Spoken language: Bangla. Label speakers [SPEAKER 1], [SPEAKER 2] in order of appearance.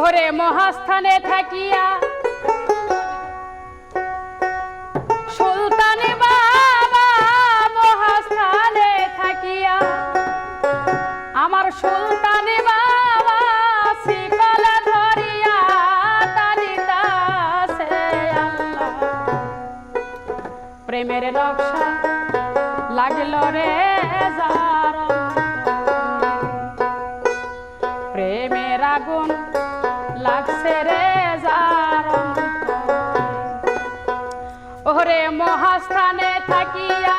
[SPEAKER 1] ওরে মহাস্থানে থাকিয়া সুলতানে মহাস্থানে থাকিয়া আমার সুলতানে প্রেমের নকশা লাগল রে। আগুন লাগছে রে যার। ওরে মহাস্থানে থাকিয়া